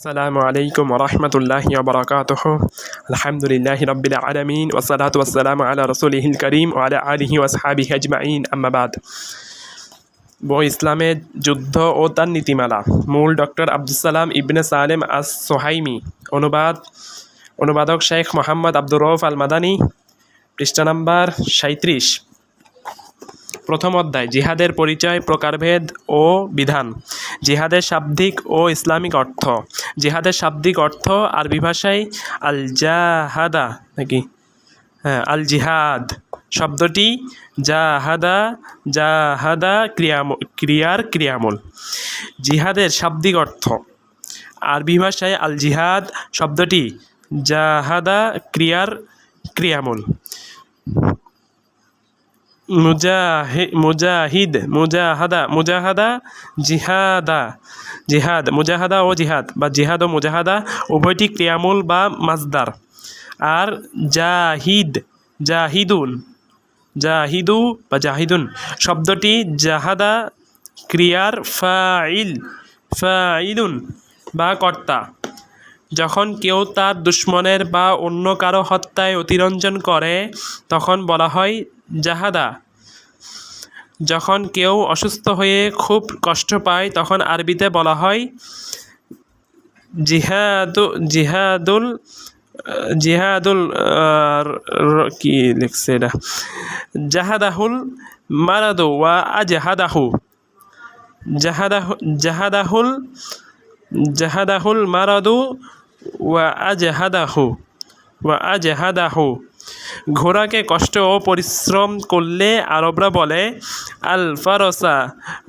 আসসালামু আলাইকুম রহমতুল্লাহি বরকাত আলহামদুলিল্লাহ রবিল আলমিন ওসালাত ওসালাম আলা রসুলহিল করিম আলা আলহি ওসহাবি হজমাইন আম্মাবাদ বই ইসলামের যুদ্ধ ও তার নীতিমালা মূল doctor Abdussalam ibn Salem as Suhaimi অনুবাদ অনুবাদক শেখ মোহাম্মদ আব্দুর রৌফ আল মাদানি পৃষ্ঠা নাম্বার সাঁত্রিশ প্রথম অধ্যায়, জিহাদের পরিচয়, প্রকারভেদ ও বিধান। জিহাদের শাব্দিক ও ইসলামিক অর্থ। জিহাদের শাব্দিক অর্থ আরবি ভাষায় আল জাহাদা নাকি? হ্যাঁ আল জিহাদ শব্দটি জাহাদা জাহাদা ক্রিয়াম, ক্রিয়ার ক্রিয়ামূল। জিহাদের শাব্দিক অর্থ। আরবি ভাষায় আল জিহাদ শব্দটি জাহাদা ক্রিয়ার ক্রিয়ামূল। মুজাহি মুজাহিদ, মুজাহাদা মুজাহাদা, জিহাদা, জিহাদ, মুজাহাদা ও জিহাদ, বা জিহাদ ও মুজাহাদা উভয়টি ক্রিয়ামূল বা মাজদার। আর জাহিদ, জাহিদুন, জাহিদু বা জাহিদুন, শব্দটি জাহাদা ক্রিয়ার ফাইল ফাইলুন বা কর্তা। যখন কেউ তার দুশ্মনের বা অন্য কারও হত্যায় অতিরঞ্জন করে, তখন বলা হয় জাহাদা। যখন কেউ অসুস্থ হয়ে খুব কষ্ট পায়, তখন আরবিতে বলা হয়, জিহাদু, জিহাদুল জিহাদুল কি লিখছে এটা? জাহাদাহুল মারাদু ওয়া আজহাদাহু। জাহাদাহু, জাহাদাহুল জাহাদাহুল মারাদু ওয়া আজহাদাহু ওয়া আজহাদাহু। ঘোড়াকে কষ্ট ও পরিশ্রম করলে আরবরা বলে, আল ফারসা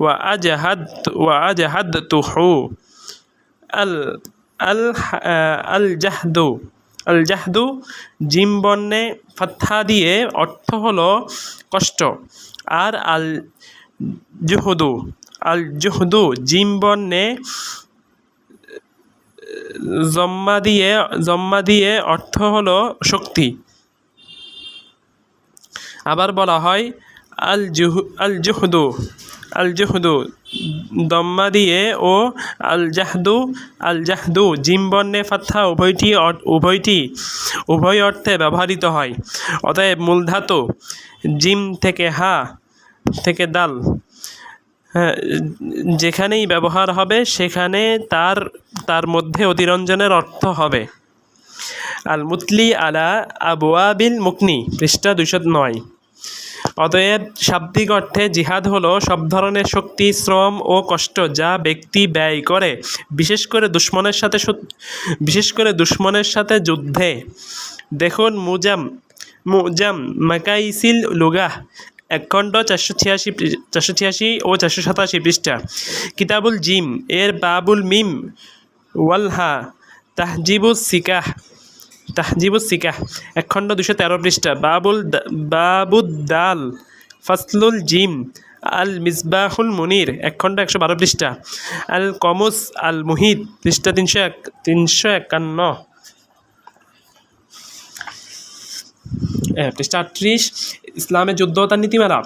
ওয়া আজহাদ ওয়া আজহাদ তুহু আল আল আল জাহদু আল জাহদু জিম বর্ণে ফাথা দিয়ে অর্থ হলো কষ্ট। আর আল জুহুদু আল জুহুদু জিম বর্ণে জম্মা দিয়ে জম্মা দিয়ে অর্থ হলো শক্তি। আবার বলা হয় আল জুহু আল জুহদু। আল জুহদু। দম্মা দিয়ে ও আল জাহদু। আল জাহদু জিম বর্ণে ফাথা উভয়টি উভয়টি উভয় অর্থে ব্যবহৃত হয়। অতএব মূল ধাতু জিম থেকে হা থেকে দাল। হ্যাঁ যেখানেই ব্যবহার হবে সেখানে তার তার মধ্যে অতিরঞ্জনের অর্থ হবে। আল মুতলি আলা আবুয়াবিল মুকনি পৃষ্ঠা দুশো নয়। অতএব শাব্দিক অর্থে জিহাদ হলো সব ধরনের শক্তি, শ্রম ও কষ্ট যা ব্যক্তি ব্যয় করে, বিশেষ করে দুশ্মনের সাথে বিশেষ করে দুশ্মনের সাথে যুদ্ধে। দেখুন মুজাম মুজাম মাকাইসিল লুগাহ এক খণ্ড চারশো ছিয়াশি চারশো ছিয়াশি ও চারশো সাতাশি পৃষ্ঠা। কিতাবুল জিম, এর বাবুল মিম, ওয়ালহা তাহজিবুল সিকাহ। তাহজিবুস সিকাহ এক খণ্ড দুশো তেরো পৃষ্ঠা। বাবুল বাবুদ্দাল ফাসলুল জিম আল মিসবাহুল মুনির এক খণ্ড একশো বারো পৃষ্ঠা। আল কমুস আল মুহিদ পৃষ্ঠা তিনশো এক, তিনশো একান্ন। পৃষ্ঠা আটত্রিশ ইসলামের যুদ্ধ তার নীতিমালা।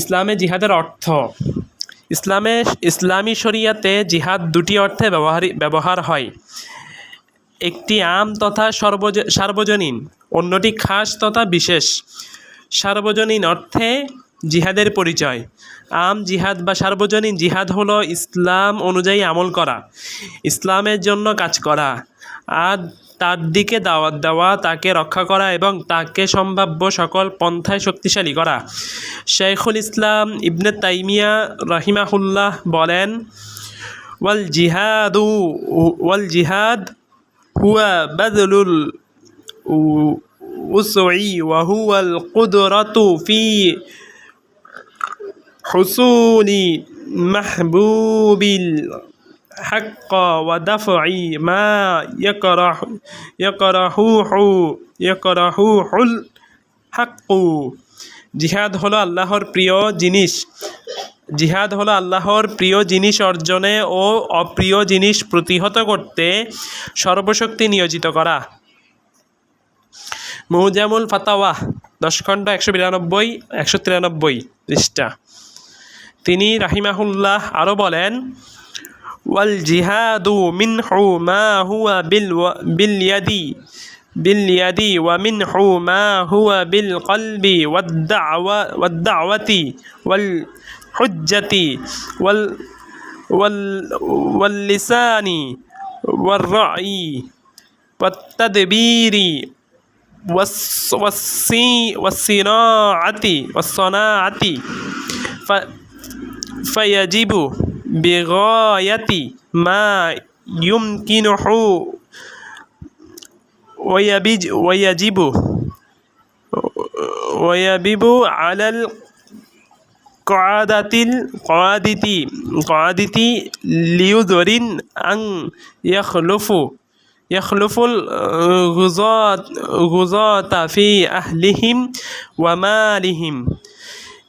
ইসলামে জিহাদের অর্থ। ইসলামে, ইসলামী শরিয়াতে জিহাদ দুটি অর্থে ব্যবহার ব্যবহার হয়। একটি আম তথা সর্বজ, সার্বজনীন, অন্যটি খাস তথা বিশেষ। সার্বজনীন অর্থে জিহাদের পরিচয়। আম জিহাদ বা সার্বজনীন জিহাদ হলো ইসলাম অনুযায়ী আমল করা, ইসলামের জন্য কাজ করা, আর তার দিকে দাওয়াত দেওয়া, তাকে রক্ষা করা এবং তাকে সম্ভাব্য সকল পন্থায় শক্তিশালী করা। শেখুল ইসলাম ইবনে তাইমিয়া রহিমাহুল্লাহ বলেন, ওয়াল জিহাদু, ওয়াল জিহাদ হুয়া বাদলুল উসই وهو القدرة في حصول محبوب الحق ودفع ما يكره يكرهه يكرهه الحق জিহাদ হলো আল্লাহর প্রিয় জিনিস জিহাদ হলো আল্লাহর প্রিয় জিনিস অর্জনে ও অপ্রিয় জিনিস প্রতিহত করতে সর্বশক্তি নিয়োজিত করা। মৌজামুল ফাতাওয়া, দশ খণ্ড একশো বিরানব্বই, একশো তিরানব্বই পৃষ্ঠা। তিনি রাহিমাহুল্লাহ আরও বলেন, ওয়াল জিহাদু মিন হু মা হুয়া বিল বিলিয়াদি বিলিয়াদি ওয়া মিন হু মা হুয়া বিল কলবি ওয়াদ্দাওয়া ওয়াদ্দাওয়াতি ওয়াল والحجة وال وال واللسان والرأي والتدبير والص- والصي والصناعة والصناعة فيجب بغاية ما يمكنه ويبج ويجب ويجب على القعادة القعادة قعادة ليذر أن يخلف يخلف الغزاة غزاة في أهلهم ومالهم.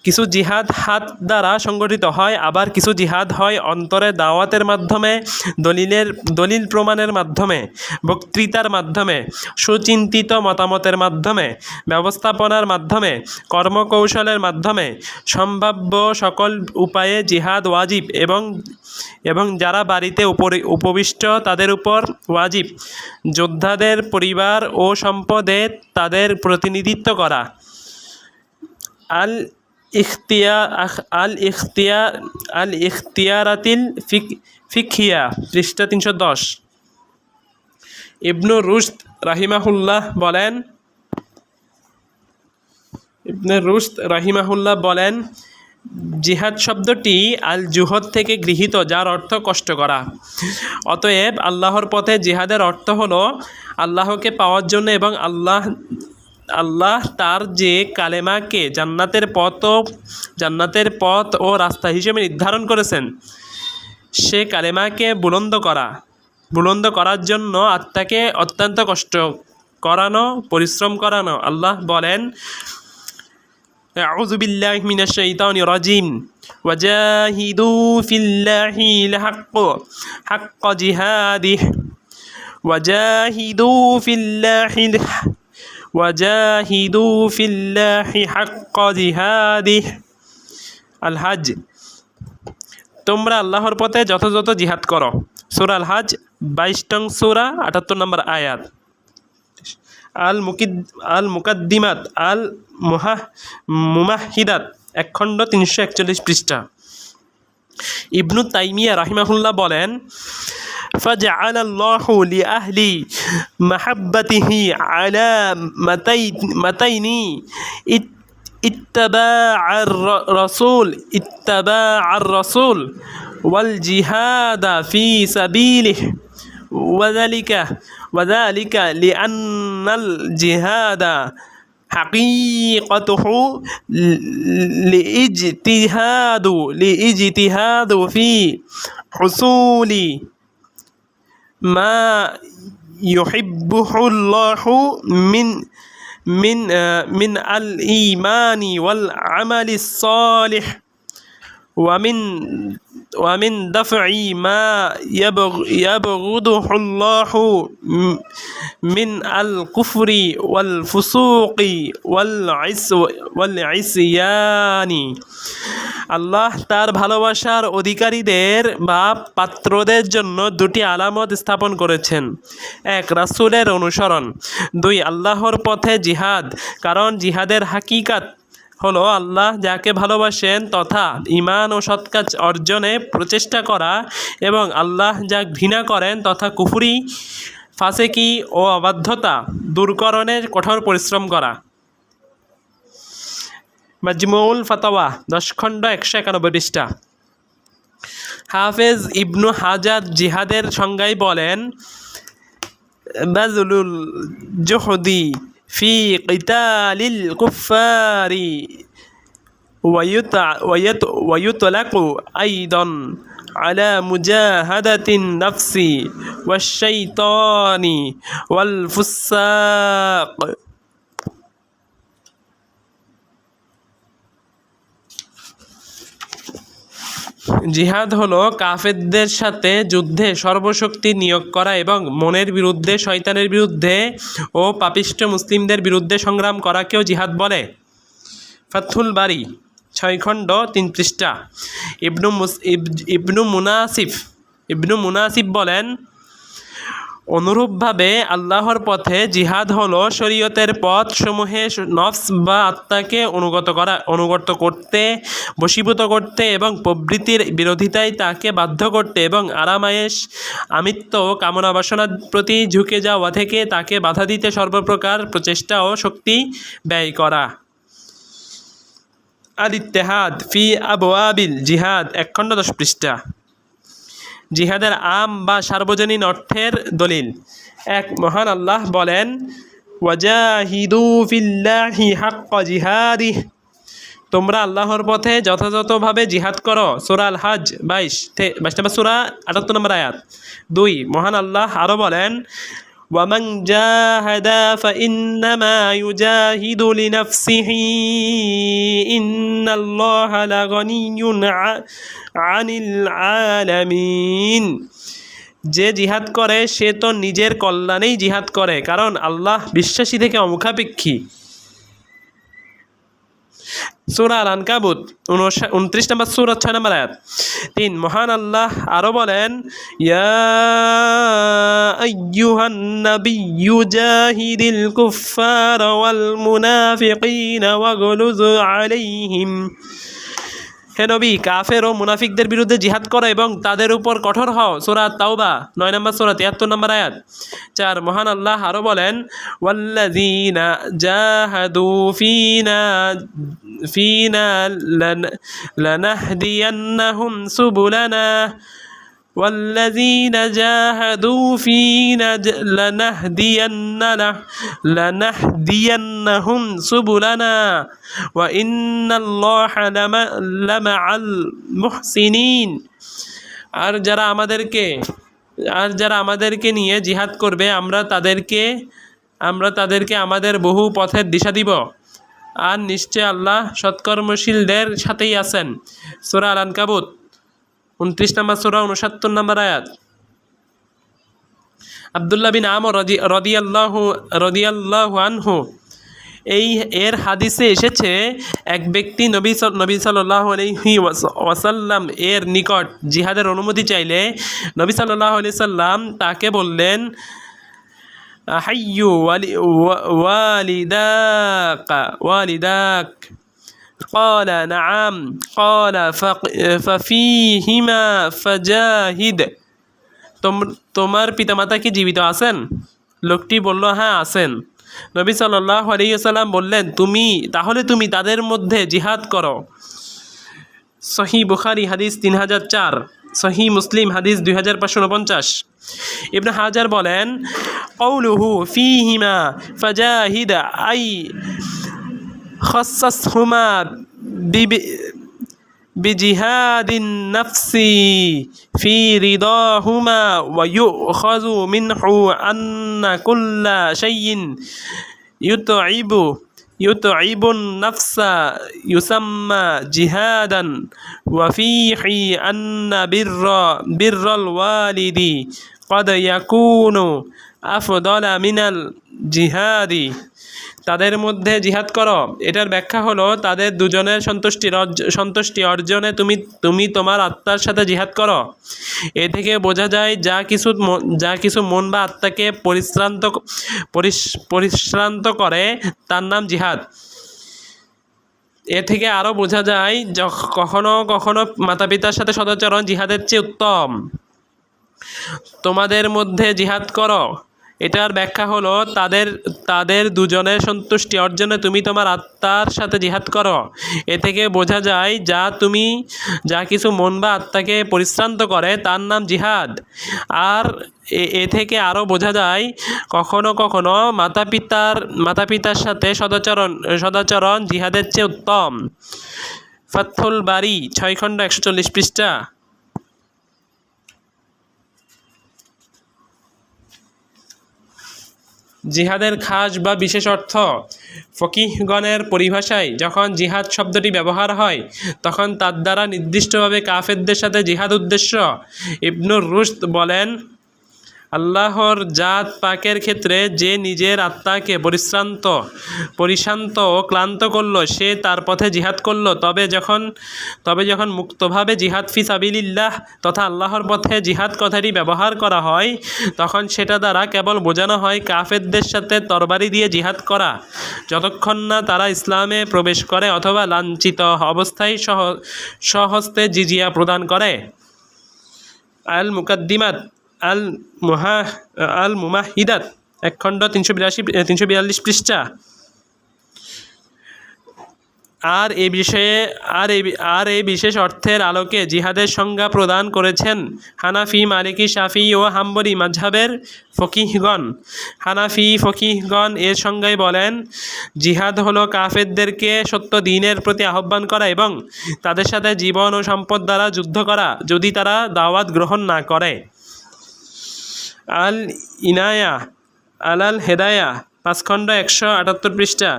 কিছু জিহাদ হাত দ্বারা সংগঠিত হয়, আবার কিছু জিহাদ হয় অন্তরে দাওয়াতের মাধ্যমে, দলিলের, দলিল প্রমাণের মাধ্যমে, বক্তৃতার মাধ্যমে, সুচিন্তিত মতামতের মাধ্যমে, ব্যবস্থাপনার মাধ্যমে, কর্মকৌশলের মাধ্যমে, সম্ভাব্য সকল উপায়ে জিহাদ ওয়াজিব এবং এবং যারা বাড়িতে উপবিষ্ট তাদের উপর ওয়াজিব। যোদ্ধাদের পরিবার ও সম্পদে তাদের প্রতিনিধিত্ব করা। আল ইখতিয়া আল ইখতিয়া আল ইখতিয়ারাতিল ফিক, ফিকহিয়া, পৃষ্ঠা তিনশো দশ। ইবনু রুশদ রাহিমাহুল্লাহ বলেন, ইবনে রুশদ রাহিমাহুল্লাহ বলেন, জিহাদ শব্দটি আল জুহদ থেকে গৃহীত, যার অর্থ কষ্ট করা। অতএব আল্লাহর পথে জিহাদের অর্থ হলো আল্লাহকে পাওয়ার জন্য এবং আল্লাহ আল্লাহ তার যে কালেমাকে জান্নাতের পথ ও জান্নাতের পথ ও রাস্তা হিসেবে নির্ধারণ করেছেন সে কালেমাকে বুলন্দ করা বুলন্দ করার জন্য আত্মাকে অত্যন্ত কষ্ট করানো পরিশ্রম করানো আল্লাহ বলেন أعوذ بالله من الشيطان الرجيم وجاهدوا في الله لحق حق جهاده وجاهدوا في الله لح- وجاهدوا في الله حق جهاده الحج তোমরা আল্লাহর পথে যথাযথ জিহাদ করো সুরা আল হাজ বাইশ টং সুরা আটাত্তর নম্বর আয়াত আল মুকিদ আল মুকাদ্দিমাত আল মুহা মুমাহিদাত এক খণ্ড তিনশো একচল্লিশ পৃষ্ঠা ইবনু তাইমিয়া রাহিমাহুল্লাহ বলেন فجعل الله لأهل محبته علامتين متين. إت- اتباع الرسول اتباع الرسول والجهاد في سبيله. وذلك وذلك لأن الجهاد حقيقته لإجتهاد لإجتهاد في حصول ما يحبه الله من من آه، من الإيمان والعمل الصالح. ومن ومن دفع ما يبغ يبغضه الله م- من الكفر والفسوق والعس والعصيان আল্লাহ তার ভালোবাসার অধিকারীদের বা পাত্রদের জন্য দুটি আলামত স্থাপন করেছেন এক রাসূলের অনুসরণ দুই আল্লাহর পথে জিহাদ কারণ জিহাদের হাকিকাত হলো আল্লাহ যাকে ভালোবাসেন তথা ইমান ও সৎকাজ অর্জনে প্রচেষ্টা করা এবং আল্লাহ যা ঘৃণা করেন তথা কুফুরি, ফাসেকি ও অবাধ্যতা দূরকরণের কঠোর পরিশ্রম করা। মাজমুল ফাতাওয়া, দশ খণ্ড একশো একানব্বই পৃষ্ঠা। হাফেজ ইবনু হাজার জিহাদের সংজ্ঞায় বলেন, বাজলুল জুহদি في قتال الكفار. ويطلق أيضا على مجاهدة النفس والشيطان والفساق. জিহাদ হলো কাফেরদের সাথে যুদ্ধে সর্বশক্তি নিয়োগ করা এবং মনের বিরুদ্ধে, শয়তানের বিরুদ্ধে ও পাপিষ্ট মুসলিমদের বিরুদ্ধে সংগ্রাম করাকেও জিহাদ বলে। ফাথুল বাড়ি ছয় খণ্ড, তিন পৃষ্ঠা। ইবনু মুস ইব- ইবনু মুনাসিফ ইবনু মুনাসিফ বলেন অনুরূপভাবে আল্লাহর পথে জিহাদ হলো শরীয়তের পথ সমূহে নফস বা আত্মাকে অনুগত করা, অনুগত করতে, বশীভূত করতে এবং প্রবৃত্তির বিরোধিতায় তাকে বাধ্য করতে এবং আরামায়েশ আমিত্ব কামনা বাসনার প্রতি ঝুঁকে যাওয়া থেকে তাকে বাধা দিতে সর্বপ্রকার প্রচেষ্টা ও শক্তি ব্যয় করা। আল ইত্তেহাদ ফি আবওয়াবিল জিহাদ একখণ্ড দশ পৃষ্ঠা। জিহাদের আম বা সার্বজনীন অর্থের দলিল। এক মহান আল্লাহ বলেন জিহাদি তোমরা আল্লাহর পথে যথাযথভাবে জিহাদ করো। সুরা আল হাজ বাইশ বাইশ নম্বর সুরা আটাত্তর নম্বর আয়াত। দুই, মহান আল্লাহ আরও বলেন ومن جاهد فإنما يجاهد لنفسه إن الله لغني ع- عن العالمين যে জিহাদ করে সে তো নিজের কল্যাণেই জিহাদ করে কারণ আল্লাহ বিশ্বাসী থেকে অমুখাপেক্ষী সুরা আল আনকাবুত উনত্রিশ নম্বর সুরা, ছয় নম্বর আয়াত। তিন মহান আল্লাহ আরও বলেন আইয়ুহান নাবিয়্যু জাহিদিল কুফার ওয়াল মুনাফিকিন ওয়াগলুজ আলাইহিম। হে নবী, কাফের ও মুনাফিকদের বিরুদ্ধে জিহাদ করো এবং তাদের উপর কঠোর হও। সোরা তাওবা, নয় নম্বর সোরা, তিয়াত্তর নম্বর আয়াত। চার, মহান আল্লাহ আরও বলেন ওয়াল্লাদিনা জাহাদু ফিনা ফিনা والذين جاهدوا فينا ج- لنهدين له لنهدينهم سبلنا وإن الله لم- لمع المحسنين আর যারা আমাদেরকে আর যারা আমাদেরকে নিয়ে জিহাদ করবে আমরা তাদেরকে আমরা তাদেরকে আমাদের বহু পথের দিশা দিব আর নিশ্চয় আল্লাহ সৎকর্মশীলদের সাথেই আছেন সুরা আল আনকাবুত উনত্রিশ নম্বর সুরা উনসত্তর নম্বর আয়াত। আবদুল্লাহ বিন আমর রদি রদিয়াল্লাহু রদিয়াল্লাহু আনহু, এই, এর হাদিসে এসেছে, এক ব্যক্তি নবী নবী সাল্লাহ আলহি ওয়াসাল্লাম এর নিকট জিহাদের অনুমতি চাইলে, নবী সাল্লাহ আলি সাল্লাম তাকে বললেন হাইয়ু ওয়ালি, ওয়া- ওয়ালিদাক ওয়ালিদাক। قال نعم قال فق- ففيهما فجاهد তোম- তোমার পিতামাতা কি জীবিত আছেন লোকটি বলল হ্যাঁ আছেন নবী সাল্লাহ আলিয়াল্লাম বললেন তুমি তাহলে তুমি তাদের মধ্যে জিহাদ করো সহি বুখারি হাদিস তিন হাজার চার সহি মুসলিম হাদিস দুই হাজার পাঁচশো উনপঞ্চাশ ইবনে হাজার বলেন কৌলুহু ফিহিমা ফাজাহিদ আই خصصهما بجهاد النفس في رضاهما ويؤخذ منه أن كل شيء يتعب يتعب النفس يسمى جهادا. وفيه أن بر بر الوالد قد يكون أفضل من الجهاد. তাদের মধ্যে জিহাদ করো। এটার ব্যাখ্যা হলো, তাদের দুজনের সন্তুষ্টি সন্তুষ্টি অর্জনে তুমি তুমি তোমার আত্মার সাথে জিহাদ করো। এ থেকে বোঝা যায়, যা কিছু যা কিছু মন বা আত্মাকে পরিশ্রান্ত পরিশ্রান্ত করে, তার নাম জিহাদ। এ থেকে আরও বোঝা যায় কখনো কখনো মাতা পিতার সাথে সদাচরণ জিহাদের চেয়ে উত্তম। তোমাদের মধ্যে জিহাদ করো। এটার ব্যাখ্যা হলো, তাদের তাদের দুজনের সন্তুষ্টি অর্জনে তুমি তোমার আত্মার সাথে জিহাদ করো। এ থেকে বোঝা যায়, যা তুমি, যা কিছু মন বা আত্মাকে পরিশ্রান্ত করে, তার নাম জিহাদ। আর এ- থেকে আরও বোঝা যায়, কখনো কখনো মাতা পিতার মাতা পিতার সাথে সদাচরণ সদাচরণ জিহাদের চেয়ে উত্তম। ফাথুল বাড়ি ছয় খণ্ড একশো চল্লিশ পৃষ্ঠা। জিহাদের খাস বা বিশেষ অর্থ, ফকিহগণের পরিভাষায় যখন জিহাদ শব্দটি ব্যবহার হয়, তখন তার দ্বারা নির্দিষ্টভাবে কাফেরদের সাথে জিহাদ উদ্দেশ্য। ইবনুর রুশদ বলেন আল্লাহর জাত পাকের ক্ষেত্রে যে নিজের আত্মাকে পরিশ্রান্ত, পরিশান্ত ও ক্লান্ত করল, সে তার পথে জিহাদ করল। তবে যখন তবে যখন মুক্তভাবে জিহাদ ফি সাবিলিল্লাহ তথা আল্লাহর পথে জিহাদ কথাটি ব্যবহার করা হয়, তখন সেটা দ্বারা কেবল বোঝানো হয় কাফেরদের সাথে তরবারি দিয়ে জিহাদ করা। যতক্ষণ না তারা ইসলামে প্রবেশ করে অথবা লাঞ্ছিত অবস্থায় সহ, সহস্তে জিজিয়া প্রদান করে। আল মুকাদ্দিমাত আল মুহা আল মুমাহিদাত এক খণ্ড তিনশো বিরাশি তিনশো বিয়াল্লিশ পৃষ্ঠা। আর এই বিষয়ে, আর এই আর এই বিশেষ অর্থের আলোকে জিহাদের সংজ্ঞা প্রদান করেছেন হানাফি, মালিকি, শাফি ও হাম্বরি মাঝহাবের ফকিহগণ। হানাফি, ফকিহগণ এর সংজ্ঞায় বলেন, জিহাদ হলো কাফেরদেরকে সত্য দিনের প্রতি আহ্বান করা এবং তাদের সাথে জীবন ও সম্পদ দ্বারা যুদ্ধ করা যদি তারা দাওয়াত গ্রহণ না করে। আল ইনায়া, আল আল হেদায়া পাঁচ খণ্ড একশো আটাত্তর পৃষ্ঠা।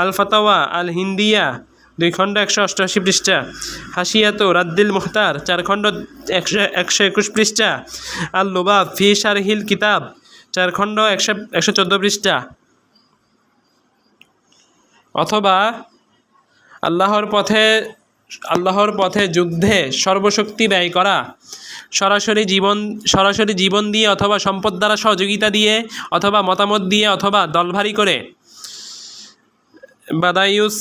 আল ফাতাওয়া, আল হিন্দিয়া দুই খণ্ড একশো অষ্টআশি পৃষ্ঠা। হাসিয়াত রাদ্দিল মুখতার চার খণ্ড একশো একশো একুশ পৃষ্ঠা। আল লোবা ফি শারহিল কিতাব চার খণ্ড একশো একশো চোদ্দ পৃষ্ঠা। অথবা আল্লাহর পথে আল্লাহর পথে যুদ্ধে সর্বশক্তি ব্যয় করা। সরাসরি জীবন সরাসরি জীবন দিয়ে অথবা সম্পদ দ্বারা সহযোগিতা দিয়ে অথবা মতামত দিয়ে অথবা দলভারি করে। বাদায়ুস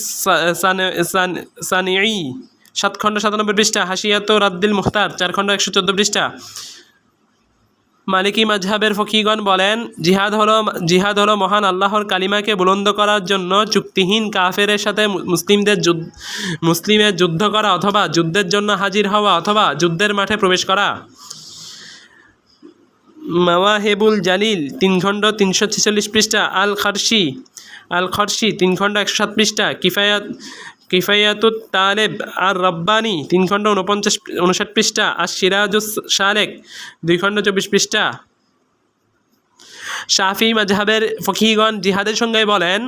সানিই সাত খণ্ড সাতানব্বই পৃষ্ঠা, হাসিয়াত রাদ্দিল মুখতার চার খণ্ড একশো চোদ্দ পৃষ্ঠা। মালিকি মাঝহাবের ফকিগণ বলেন, জিহাদ হলো জিহাদ হলো মহান আল্লাহর কালিমাকে বুলন্দ করার জন্য চুক্তিহীন কাফেরের সাথে মুসলিমদের মুসলিমের যুদ্ধ করা অথবা যুদ্ধের জন্য হাজির হওয়া অথবা যুদ্ধের মাঠে প্রবেশ করা। মাওয়াহেবুল জালিল, তিন খণ্ড তিনশো ছেচল্লিশ পৃষ্ঠা আল খারসি আল খরসি তিন খণ্ড একশো সাত পৃষ্ঠা, কিফায়াত কিফায়াতুত তালেব আর রব্বানি তিন খণ্ড উনপঞ্চাশ উনষাট পৃষ্ঠা আর সিরাজুস শালেক দুই খণ্ড চব্বিশ পৃষ্ঠা। শাফি মাজহাবের ফকিগণ জিহাদের সঙ্গে বলেন,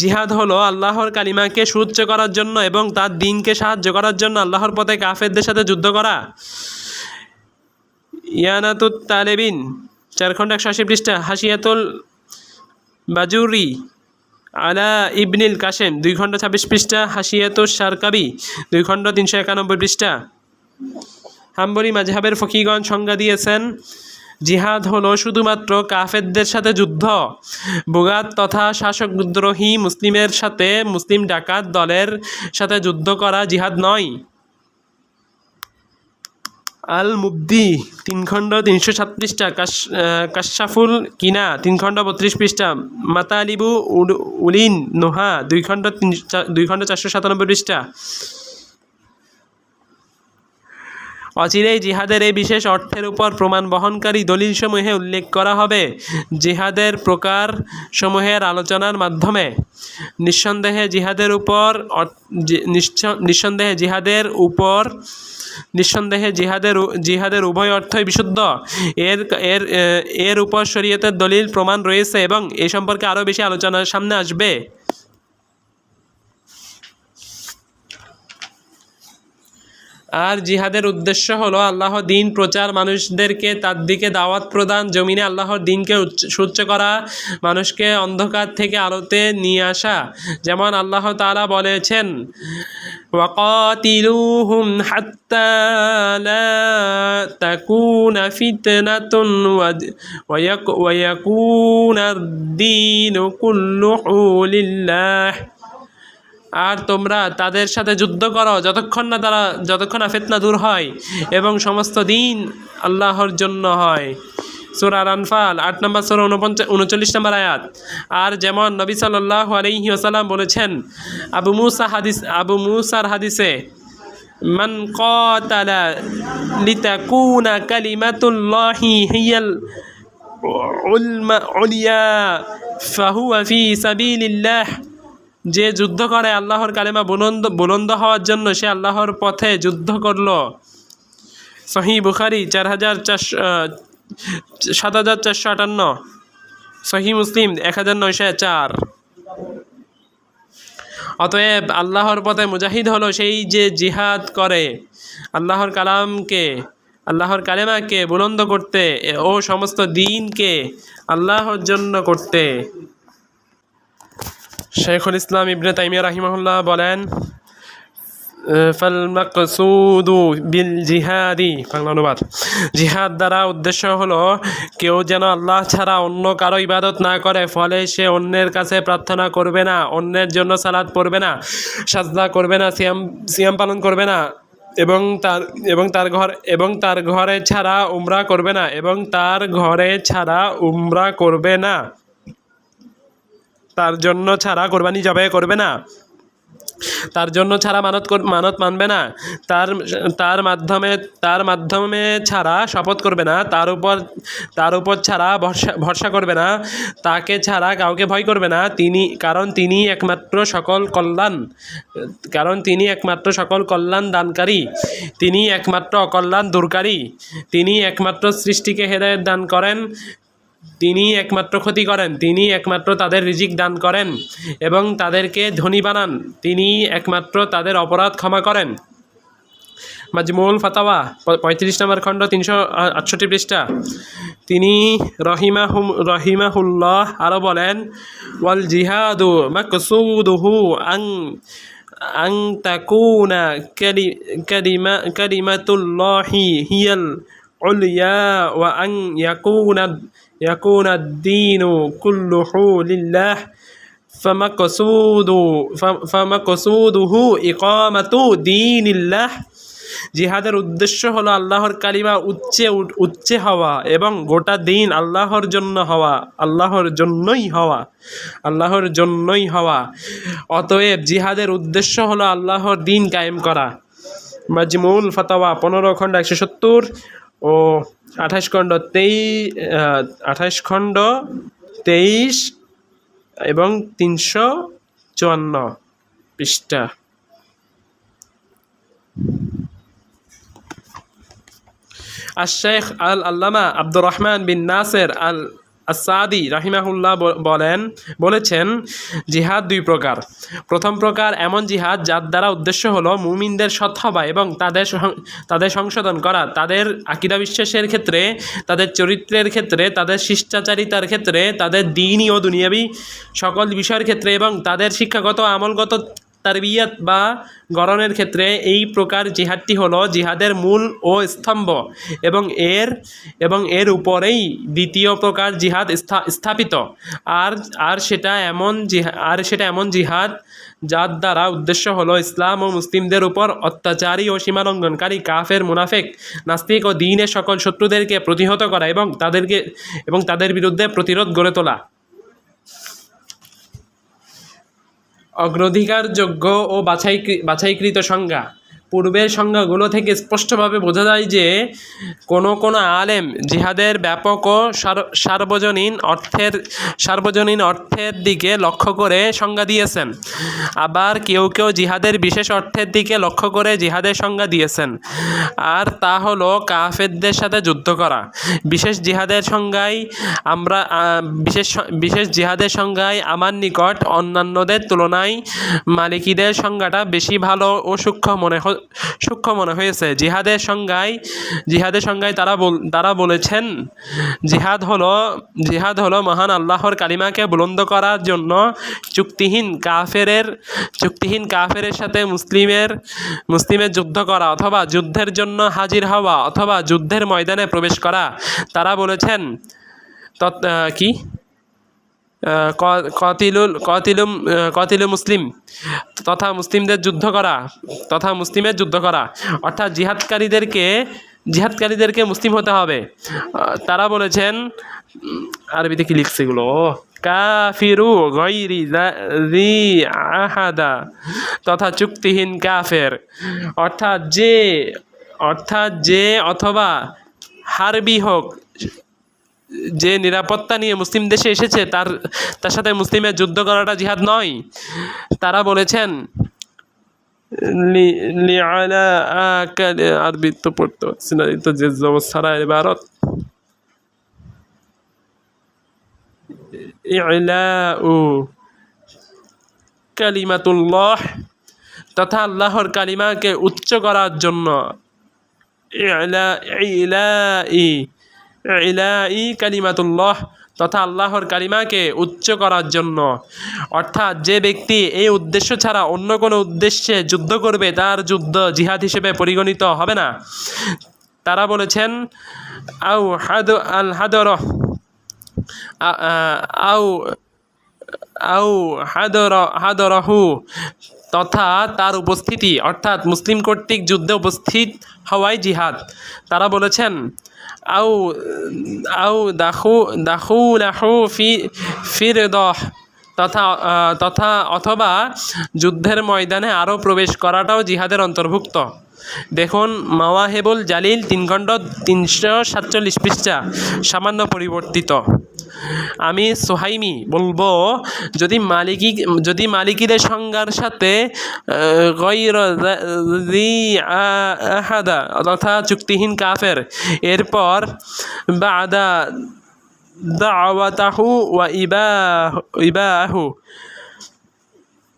জিহাদ হলো আল্লাহর কালিমাকে সুউচ্চ করার জন্য এবং তার দিনকে সাহায্য করার জন্য আল্লাহর পথে কাফেরদের সাথে যুদ্ধ করা। ইয়ানাতুত তালেবিন চার খণ্ড একশো আশি পৃষ্ঠা হাসিয়াতুল বাজুরি আলা ইবনিল কাসেম দুই খণ্ড ছাব্বিশ পৃষ্ঠা হাসিয়াত সারকাবি দুই খণ্ড তিনশো একানব্বই পৃষ্ঠা। হাম্বরি মাঝহাবের ফকিগণ সংজ্ঞা দিয়েছেন, জিহাদ হলো শুধুমাত্র কাফেরদের সাথে যুদ্ধ। বুগাত তথা শাসক শাসকদ্রোহী মুসলিমের সাথে মুসলিম ডাকাত দলের সাথে যুদ্ধ করা জিহাদ নয়। আল মুবদি তিন খণ্ড তিনশো ছাত্রিশটা কাশ কাশাফুল কিনা, তিন খণ্ড বত্রিশ পৃষ্ঠা। মাতালিবু উল- উলিন, নোহা, দুই খণ্ড তিন দুই খণ্ড চারশো সাতানব্বই পৃষ্ঠা। অচিরেই জিহাদের এই বিশেষ অর্থের উপর প্রমাণ বহনকারী দলিলসমূহে উল্লেখ করা হবে জিহাদের প্রকার সমূহের আলোচনার মাধ্যমে। নিঃসন্দেহে জিহাদের উপর নিঃসন্দেহে জিহাদের উপর, নিঃসন্দেহে জিহাদের জিহাদের উভয় অর্থই বিশুদ্ধ। এর এর এর উপর শরীয়তের দলিল প্রমাণ রয়েছে এবং এ সম্পর্কে আরও বেশি আলোচনার সামনে আসবে। আর জিহাদের উদ্দেশ্য হলো আল্লাহ দিন প্রচার মানুষদেরকে তার দিকে দাওয়াত প্রদান জমিনে আল্লাহর দিনকে উচ্চ- সুচ্চ করা মানুষকে অন্ধকার থেকে আলোতে নিয়ে আসা যেমন আল্লাহ তাআলা বলেছেন وقاتلوهم حتى لا تكون فتنة ود- ويك- ويكون الدين كله لله আর তোমরা তাদের সাথে যুদ্ধ করো যতক্ষণ না তারা, যতক্ষণ না ফেতনা দূর হয় এবং সমস্ত দিন আল্লাহর জন্য হয়। সুরা আনফাল আট নম্বর, সুরা উনপঞ্চাশ উনচল্লিশ নম্বর আয়াত। আর যেমন নবী সাল্লাহ আলহি আসাল্লাম বলেছেন, আবু মুসা হাদিস, আবু মুসার হাদিসে, মান কতালা লিতাকুনা কালিমাতুল্লাহি হিয়াল উলমা উলিয়া, ফাহুয়া ফি সাবিলিল্লাহ। যে যুদ্ধ করে, আল্লাহর কালেমা বুলন্দ বুলন্দ হওয়ার জন্য সে আল্লাহর পথে যুদ্ধ করল। সহি বুখারি চার হাজার চারশো সাত হাজার চারশো আটান্ন। সহি মুসলিম এক হাজার নয়শো চার। অতএব আল্লাহর পথে মুজাহিদ হলো সেই যে জিহাদ করে। আল্লাহর কালামকে, আল্লাহর কালেমাকে বুলন্দ করতে ও সমস্ত দিনকে আল্লাহর জন্য করতে। শেখুল ইসলাম ইবনে তাইমিয়া রাহিমাহুল্লাহ বলেন বিল জিহাদি, বাংলা অনুবাদ। জিহাদ দ্বারা উদ্দেশ্য হলো, কেউ যেন আল্লাহ ছাড়া অন্য কারও ইবাদত না করে, ফলে সে অন্যের কাছে প্রার্থনা করবে না, অন্যের জন্য সালাদ পড়বে না, সাজদা করবে না, সিয়াম সিয়াম পালন করবে না, এবং তার এবং তার ঘর, এবং তার ঘরে ছাড়া উমরা করবে না, এবং তার ঘরে ছাড়া উমরা করবে না। তার জন্য ছাড়া কোরবানি জবাই করবে না। তার জন্য ছাড়া মানত মানত মানবে না। তার তার মাধ্যমে তার মাধ্যমে ছাড়া শপথ করবে না। তার উপর তার উপর ছাড়া ভরসা ভরসা করবে না। তাকে ছাড়া কাউকে ভয় করবে না। তিনি, কারণ তিনি একমাত্র সকল কল্যাণ, কারণ তিনি একমাত্র সকল কল্যাণ দানকারী। তিনি একমাত্র অকল্যাণ দূরকারী। তিনি একমাত্র সৃষ্টিকে হেদায়ত দান করেন। তিনি একমাত্র ক্ষতি করেন তিনি একমাত্র তাদের রিজিক দান করেন এবং তাদেরকে ধনী বানান তিনি একমাত্র তাদের অপরাধ ক্ষমা করেন। মাজমুল ফাতাওয়া পঁয়ত্রিশ নম্বর খণ্ড, তিনশো আটষট্টি পৃষ্ঠা। তিনি রহিমাহুম রহিমাহুল্লাহ আরও বলেন, ওয়াল জিহাদু মাকসুদুহু আং আং তাকুনা কালি কালিমা কালিমাতুল্লাহি হিয়াল উলিয়া ওয়া আং ইয়াকুনা ইয়াকুনা الدين كله لله فمقصود ف- فمقصوده إقامة دين الله জিহাদের উদ্দেশ্য হলো আল্লাহর কালিমা উচ্চে উঠ- উচ্চে হওয়া এবং গোটা দিন আল্লাহর জন্য হওয়া আল্লাহর জন্যই হওয়া আল্লাহর জন্যই হওয়া অতএব জিহাদের উদ্দেশ্য হলো আল্লাহর দিন কায়েম করা মাজমুল ফাতাওয়া পনেরো খণ্ড একশো সত্তর ও আঠাশ খণ্ড তেই আঠাশ খণ্ড তেইশ এবং তিনশো চুয়ান্ন পৃষ্ঠা। আশেখ শেখ আল আল্লামা আব্দুর রহমান বিন নাসের আল আসাদি রাহিমাহুল্লাহ বলেন, বলেছেন, জিহাদ দুই প্রকার। প্রথম প্রকার এমন জিহাদ যার দ্বারা উদ্দেশ্য হলো মুমিনদের সৎ হওয়া এবং তাদের তাদের সংশোধন করা। তাদের আকিদা বিশ্বাসের ক্ষেত্রে, তাদের চরিত্রের ক্ষেত্রে, তাদের শিষ্টাচারিতার ক্ষেত্রে, তাদের দিনই ও দুনিয়াবি সকল বিষয়ের ক্ষেত্রে এবং তাদের শিক্ষাগত আমলগত তারবিয়াত বা গড়নের ক্ষেত্রে এই প্রকার জিহাদটি হলো জিহাদের মূল ও স্তম্ভ এবং এর এবং এর উপরেই দ্বিতীয় প্রকার জিহাদ স্থা- স্থাপিত। আর আর সেটা এমন আর সেটা এমন জিহাদ যার দ্বারা উদ্দেশ্য হলো ইসলাম ও মুসলিমদের উপর অত্যাচারী ও সীমালঙ্ঘনকারী কাফের, মুনাফেক, নাস্তিক ও দিনের সকল শত্রুদেরকে প্রতিহত করা এবং তাদেরকে, এবং তাদের বিরুদ্ধে প্রতিরোধ গড়ে তোলা। অগ্রাধিকারযোগ্য ও বাছাই বাছাইকৃত সংজ্ঞা। পূর্বের সংজ্ঞাগুলো থেকে স্পষ্টভাবে বোঝা যায় যে কোনো কোনো আলেম জিহাদের ব্যাপক ও সার- সার্বজনীন অর্থের সার্বজনীন অর্থের দিকে লক্ষ্য করে সংজ্ঞা দিয়েছেন। আবার কেউ কেউ জিহাদের বিশেষ অর্থের দিকে লক্ষ্য করে জিহাদের সংজ্ঞা দিয়েছেন। আর তা হলো কাফেরদের সাথে যুদ্ধ করা। বিশেষ জিহাদের সংজ্ঞায় আমরা বিশেষ বিশেষ জিহাদের সংজ্ঞায় আমার নিকট অন্যান্যদের তুলনায় মালিকীদের সংজ্ঞাটা বেশি ভালো ও সূক্ষ্ম মনে সূক্ষ্ম মনে হয়েছে। জিহাদের সংজ্ঞায় জিহাদের সংজ্ঞায় তারা তারা বলেছেন, জিহাদ হলো জিহাদ হলো মহান আল্লাহর কালিমাকে বুলন্দ করার জন্য চুক্তিহীন কাফেরের চুক্তিহীন কাফেরের সাথে মুসলিমের মুসলিমের যুদ্ধ করা অথবা যুদ্ধের জন্য হাজির হওয়া অথবা যুদ্ধের ময়দানে প্রবেশ করা। তারা বলেছেন, তৎ ক- কতিলুল, কতিলুম কতিলু মুসলিম, তথা মুসলিমদের যুদ্ধ করা, তথা মুসলিমের যুদ্ধ করা। অর্থাৎ জিহাদকারীদেরকে জিহাদকারীদেরকে মুসলিম হতে হবে। তারা বলেছেন আরবিতে কি লিখছে এগুলো? কাফিরু গৈরি আহাদা, তথা চুক্তিহীন কাফের। অর্থাৎ যে অর্থাৎ যে অথবা হারবি হোক যে নিরাপত্তা নিয়ে মুসলিম দেশে এসেছে, তার তার সাথে মুসলিমের যুদ্ধ করাটা জিহাদ নয়। তারা বলেছেন আরবি তো পড়তে পারছি না তো যে এবারত ইলাউ কালিমাতুল্লাহ, তথা আল্লাহর কালিমাকে উচ্চ করার জন্য, ইলা, ইলাই ইলাই কালিমাতুল্লাহ তথা আল্লাহর কালিমাকে উচ্চ করার জন্য। অর্থাৎ যে ব্যক্তি এই উদ্দেশ্য ছাড়া অন্য কোনো উদ্দেশ্যে যুদ্ধ করবে, তার যুদ্ধ জিহাদ হিসেবে পরিগণিত হবে না। তারা বলেছেন আউ হাদ, আল হাদর আউ আউ হাদর, হাদরহু। তথা তার উপস্থিতি, অর্থাৎ মুসলিম কর্তৃক যুদ্ধে উপস্থিত হওয়াই জিহাদ। তারা বলেছেন আউ আউ দাখু দাখু লাহু ফি ফিরদহ তথা তথা অথবা যুদ্ধের ময়দানে আরও প্রবেশ করাটাও জিহাদের অন্তর্ভুক্ত। দেখুন, মাওয়াহেবুল জালিল তিন খণ্ড তিনশো সাতচল্লিশ পৃষ্ঠা সামান্য পরিবর্তিত। আমি সোহাইমি বলব, যদি মালিকি যদি মালিকিদের সংজ্ঞার সাথে তথা চুক্তিহীন কাফের, এরপর বাদা দাওয়াতাহু ওয়া ইবাহ ইবাহু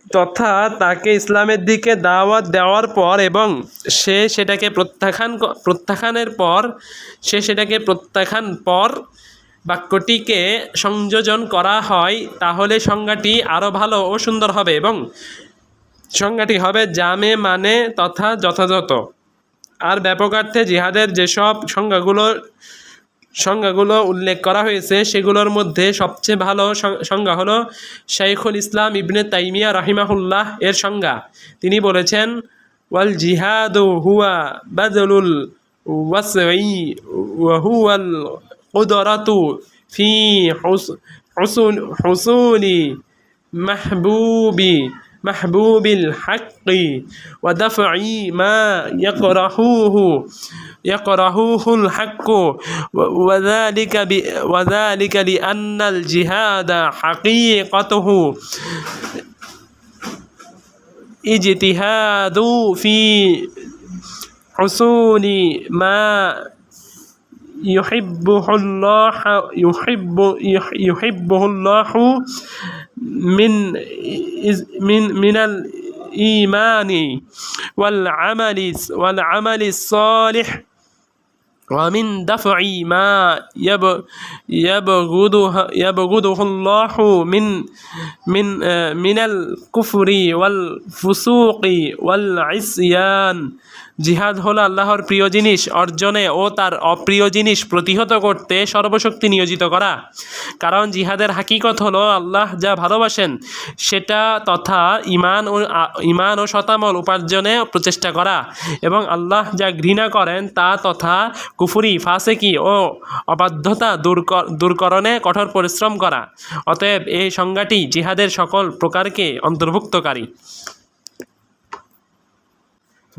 তথা তাকে ইসলামের দিকে দাওয়াত দেওয়ার পর এবং সে সেটাকে প্রত্যাখ্যান প্রত্যাখ্যানের পর, সে সেটাকে প্রত্যাখ্যান পর বাক্যটিকে সংযোজন করা হয়, তাহলে সংজ্ঞাটি আরও ভালো ও সুন্দর হবে এবং সংজ্ঞাটি হবে জামে মানে তথা যথাযথ। আর ব্যাপকার্থে জিহাদের যেসব সংজ্ঞাগুলো সংজ্ঞাগুলো উল্লেখ করা হয়েছে, সেগুলোর মধ্যে সবচেয়ে ভালো সংজ্ঞা হলো শাইখুল ইসলাম ইবনে তাইমিয়া রাহিমাহুল্লাহ এর সংজ্ঞা। তিনি বলেছেন, ওয়াল জিহাদু হুয়া বাদলুল ওয়াসই ওয়াহুয়াল قدرة في حصول, حصول محبوب محبوب الحق ودفع ما يكرهوه يكرهوه الحق وذلك وذلك لأن الجهاد حقيقته اجتهاد في حصول ما يحبه الله يحب يح- يحبه الله من من من الإيمان والعمل والعمل الصالح. ومن دفع ما يب يبغضه يبغضه الله من من آه، من الكفر والفسوق والعصيان. জিহাদ হল আল্লাহর প্রিয় জিনিস অর্জনে ও তার অপ্রিয় জিনিস প্রতিহত করতে সর্বশক্তি নিয়োজিত করা। কারণ জিহাদের হাকিকত হলো আল্লাহ যা ভালোবাসেন, সেটা তথা ইমান ও ইমান ও শতামল উপার্জনে প্রচেষ্টা করা এবং আল্লাহ যা ঘৃণা করেন তা তথা কুফুরি, ফাসেকি ও অবাধ্যতা দূর দূরকরণে কঠোর পরিশ্রম করা। অতএব এই সংজ্ঞাটি জিহাদের সকল প্রকারকে অন্তর্ভুক্তকারী।